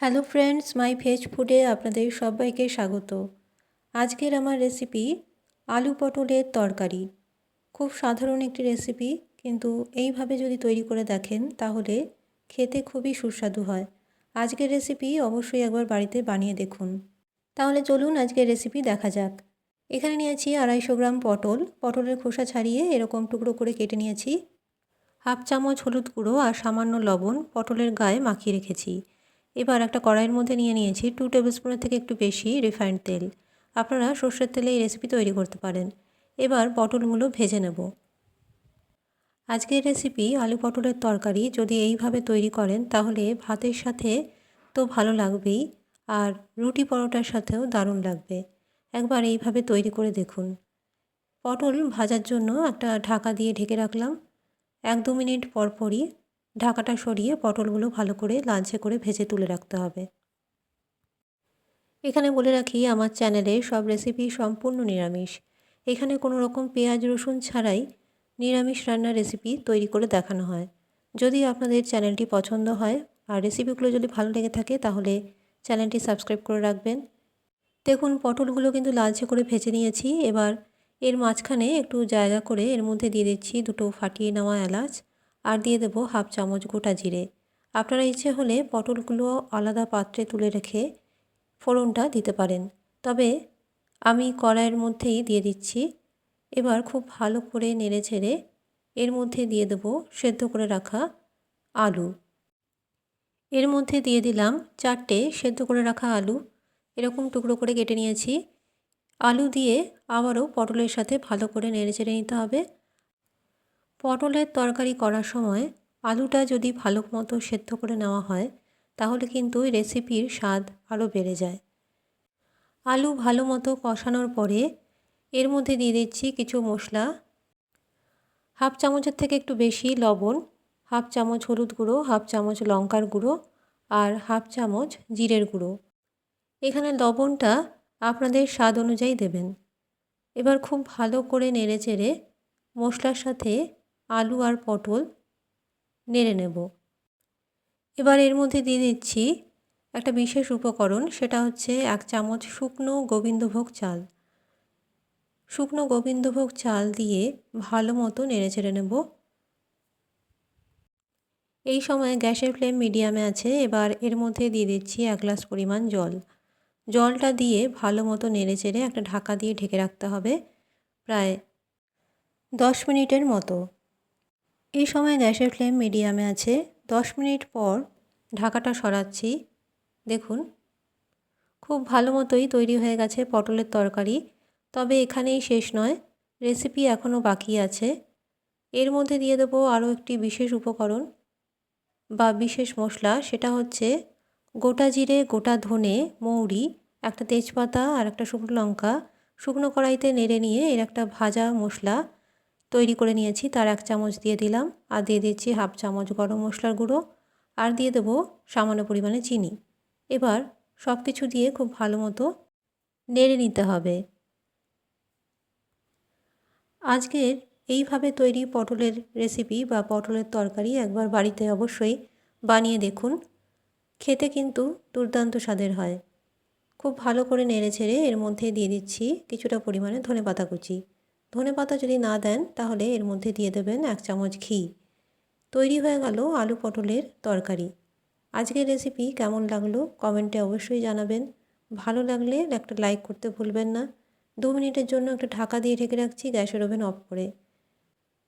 Hello friends, মাই veg ফুডে আপনাদের সবাইকে স্বাগত। আজকের আমার রেসিপি আলু পটলের তরকারি। খুব সাধারণ একটি রেসিপি, কিন্তু এইভাবে যদি তৈরি করে দেখেন, তাহলে খেতে খুবই সুস্বাদু হয়। আজকের রেসিপি অবশ্যই একবার বাড়িতে বানিয়ে দেখুন। তাহলে চলুন আজকের রেসিপি দেখা যাক। এখানে নিয়েছি আড়াইশো গ্রাম পটল। পটলের খোসা ছাড়িয়ে এরকম টুকরো করে কেটে নিয়েছি। হাফ চামচ হলুদ গুঁড়ো আর সামান্য লবণ পটলের গায়ে মাখিয়ে রেখেছি। এবার একটা কড়াইয়ের মধ্যে নিয়ে নিয়েছি টু টেবিল স্পুনের থেকে একটু বেশি রিফাইন্ড তেল। আপনারা সর্ষের তেলে এই রেসিপি তৈরি করতে পারেন। এবার পটলগুলো ভেজে নেব। আজকের রেসিপি আলু পটলের তরকারি যদি এইভাবে তৈরি করেন তাহলে ভাতের সাথে তো ভালো লাগবেই, আর রুটি পরোটার সাথেও দারুণ লাগবে। একবার এইভাবে তৈরি করে দেখুন। পটল ভাজার জন্য একটা ঢাকা দিয়ে ঢেকে রাখলাম। এক দু মিনিট পরপরই ঢাকাটা সরিয়ে পটলগুলো ভালো করে লাঞ্চে করে ভেজে তুলে রাখতে হবে। এখানে বলে রাখি, আমার চ্যানেলে সব রেসিপি সম্পূর্ণ নিরামিষ। এখানে কোনো রকম পেঁয়াজ, রসুন ছাড়াই নিরামিষ রান্নার রেসিপি তৈরি করে দেখানো হয়। যদি আপনাদের চ্যানেলটি পছন্দ হয় আর রেসিপিগুলো যদি ভালো লেগে থাকে, তাহলে চ্যানেলটি সাবস্ক্রাইব করে রাখবেন। দেখুন, পটলগুলো কিন্তু লালচে করে ভেজে নিয়েছি। এবার এর মাঝখানে একটু জায়গা করে এর মধ্যে দিয়ে দিচ্ছি দুটো ফাটিয়ে নেওয়া এলাচ। আর দিয়ে দেবো হাফ চামচ গোটা জিরে। আপনারা ইচ্ছে হলে পটলগুলো আলাদা পাত্রে তুলে রেখে ফোড়নটা দিতে পারেন। তবে আমি কড়াইয়ের মধ্যেই দিয়ে দিচ্ছি। এবার খুব ভালো করে নেড়ে ছেড়ে এর মধ্যে দিয়ে দেবো সেদ্ধ করে রাখা আলু। এর মধ্যে দিয়ে দিলাম চারটে সেদ্ধ করে রাখা আলু। এরকম টুকরো করে কেটে নিয়েছি। আলু দিয়ে আবারও পটলের সাথে ভালো করে নেড়ে চেড়ে নিতে হবে। পটলের তরকারি করার সময় আলুটা যদি ভালো মতো সেদ্ধ করে নেওয়া হয়, তাহলে কিন্তু রেসিপির স্বাদ আরও বেড়ে যায়। আলু ভালো মতো কষানোর পরে এর মধ্যে দিয়ে দিচ্ছি কিছু মশলা। হাফ চামচের থেকে একটু বেশি লবণ, হাফ চামচ হলুদ গুঁড়ো, হাফ চামচ লঙ্কার গুঁড়ো আর হাফ চামচ জিরের গুঁড়ো। এখানে লবণটা আপনাদের স্বাদ অনুযায়ী দেবেন। এবার খুব ভালো করে নেড়ে চেড়ে মশলার সাথে আলু আর পটল নেড়ে নেব। এবার এর মধ্যে দিয়ে দিচ্ছি একটা বিশেষ উপকরণ, সেটা হচ্ছে এক চামচ শুকনো গোবিন্দভোগ চাল। শুকনো গোবিন্দভোগ চাল দিয়ে ভালো মতো নেড়ে চেড়ে নেব। এই সময় গ্যাসের ফ্লেম মিডিয়ামে আছে, এবার এর মধ্যে দিয়ে দিচ্ছি এক গ্লাস পরিমাণ জল। জলটা দিয়ে ভালো মতো নেড়ে চেড়ে একটা ঢাকা দিয়ে ঢেকে রাখতে হবে প্রায় দশ মিনিটের মতো। এই সময় গ্যাসের ফ্লেম মিডিয়ামে আছে। দশ মিনিট পর ঢাকাটা সরাচ্ছি। দেখুন, খুব ভালো মতোই তৈরি হয়ে গেছে পটলের তরকারি। তবে এখানেই শেষ নয়, রেসিপি এখনও বাকি আছে। এর মধ্যে দিয়ে দেবো আরও একটি বিশেষ উপকরণ বা বিশেষ মশলা। সেটা হচ্ছে গোটা জিরে, গোটা ধনে, মৌরি, একটা তেজপাতা আর একটা শুকনো লঙ্কা। শুকনো কড়াইতে নেড়ে নিয়ে এর একটা ভাজা মশলা তৈরি করে নিয়েছি। তার এক চামচ দিয়ে দিলাম। আর দিয়ে দিচ্ছি হাফ চামচ গরম মশলার গুঁড়ো। আর দিয়ে দেবো সামান্য পরিমাণে চিনি। এবার সব কিছু দিয়ে খুব ভালো মতো নেড়ে নিতে হবে। আজকের এইভাবে তৈরি পটলের রেসিপি বা পটলের তরকারি একবার বাড়িতে অবশ্যই বানিয়ে দেখুন। খেতে কিন্তু দুর্দান্ত স্বাদের হয়। খুব ভালো করে নেড়ে ছেড়ে এর মধ্যে দিয়ে দিচ্ছি কিছুটা পরিমাণে ধনে পাতা কুচি। ধনে পাতা যদি না দেন, তাহলে এর মধ্যে দিয়ে দেবেন এক চামচ ঘি। তৈরি হয়ে গেল আলু পটলের তরকারি। আজকের রেসিপি কেমন লাগল কমেন্টে অবশ্যই জানাবেন। ভালো লাগলে একটা লাইক করতে ভুলবেন না। দু মিনিটের জন্য একটা ঢাকা দিয়ে ঢেকে রাখছি, গ্যাসের ওভেন অফ করে।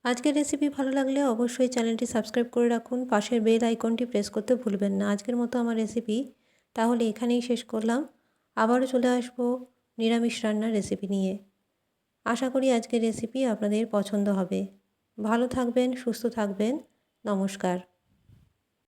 আজকের রেসিপি ভালো লাগলে অবশ্যই চ্যানেলটি সাবস্ক্রাইব করে রাখুন। পাশের বেল আইকনটি প্রেস করতে ভুলবেন না। আজকের মতো আমার রেসিপি তাহলে এখানেই শেষ করলাম। আবারও চলে আসব নিরামিষ রান্নার রেসিপি নিয়ে। আশা করি আজকের রেসিপি আপনাদের পছন্দ হবে। ভালো থাকবেন সুস্থ থাকবেন। নমস্কার।